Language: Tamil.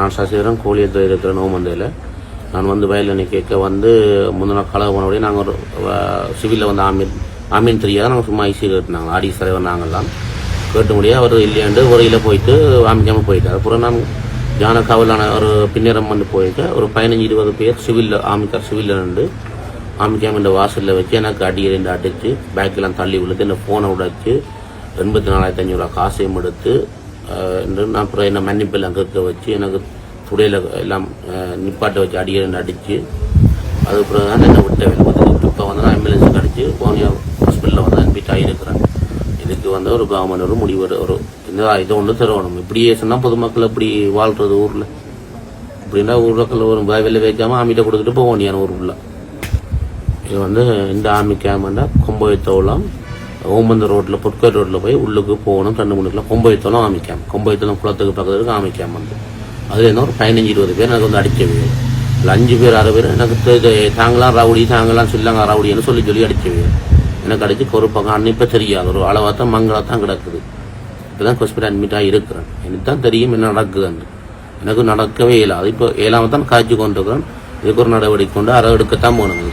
நான் சசிதரன் கோழியத்தில் இருக்கிற நோமந்தையில் நான் வந்து வயலில் கேட்க வந்து முந்தின கலவை போனபடி நாங்கள் ஒரு சிவிலில் வந்து ஆமீன் ஆமீன் தெரியாத நாங்கள் சும்மா ஐசியில் இருந்தாங்க. ஆடி தலைவர் நாங்கள்லாம் கேட்டு முடியாது அவர் இல்லையாண்டு உரையில் போயிட்டு ஆமிக்காமல் போயிட்டார். அப்புறம் நான் ஜான காவலான ஒரு பின்னரம் வந்து போயிட்டு ஒரு பதினஞ்சு இருபது பேர் சிவிலில் ஆமிக்கார் சிவிலில் இருந்து ஆமிக்காம இந்த வாசலில் வச்சு எனக்கு அடி ரெண்டு அடித்து பேக்கெல்லாம் தள்ளி விழுத்து இந்த ஃபோனை உடைச்சு எண்பத்தி நாலாயிரத்தி அஞ்சூறுவா காசையும் எடுத்து என்று நான் அப்புறம் என்ன மன்னிப்பெல்லாம் கேட்க வச்சு எனக்கு துடையில் எல்லாம் நிப்பாட்டை நிப்பாட்ட வச்சு அடிக்கடி அடித்து அதுக்கப்புறம் தான் என்ன விட்டேன் இப்போ வந்து நான் ஆம்புலன்ஸுக்கு அடித்து போனியா ஹாஸ்பிட்டலில் வந்து அட்மிட் ஆகியிருக்கிறேன். இதுக்கு வந்து ஒரு கவர்மெண்ட் ஒரு முடிவு வரும் ஒரு இந்த இதை ஒன்று தருவணும் இப்படியே சொன்னால் பொதுமக்கள் இப்படி வாழ்கிறது ஊரில். இப்படின்னா ஊரில் ஒரு வெளில வைக்காமல் ஆமிட்ட கொடுத்துட்டு போவோம் ஊருக்குள்ள. இது வந்து இந்த ஆர்மி கொம்பை தோலாம் ஓமந்த ரோட்டில் பொற்கோயில் ரோட்டில் போய் உள்ளுக்கு போகணும் கண்ணு முன்னுக்குலாம் கொம்பை கொம்பயத்தோளம் கொம்பைத்தலம் குளத்துக்கு பக்கத்துக்கு இருக்கு வந்து. அதில் என்ன ஒரு பதினஞ்சு இருபது பேர் எனக்கு வந்து அடிக்கவே இல்லை. அஞ்சு பேர் ஆறு பேர் எனக்கு தாங்களாம் ரவுடி தாங்களாம் சொல்லாங்க ரவுடின்னு சொல்லி சொல்லி அடிக்கவே எனக்கு அடித்து ஒரு பக்கம் தெரியாது. ஒரு அளவாக தான் மங்களா தான் கிடக்குது. இப்பதான் ஹாஸ்பிட்டல் அட்மிட்டாக இருக்கிறேன். எனக்கு தான் தெரியும் என்ன நடக்குதுன்னு எனக்கு நடக்கவே இயலாது இப்போ ஏழாமல் தான் காய்ச்சி கொண்டிருக்கிறேன் இதுக்கு ஒரு நடவடிக்கை கொண்டு அரை எடுக்கத்தான் போனது.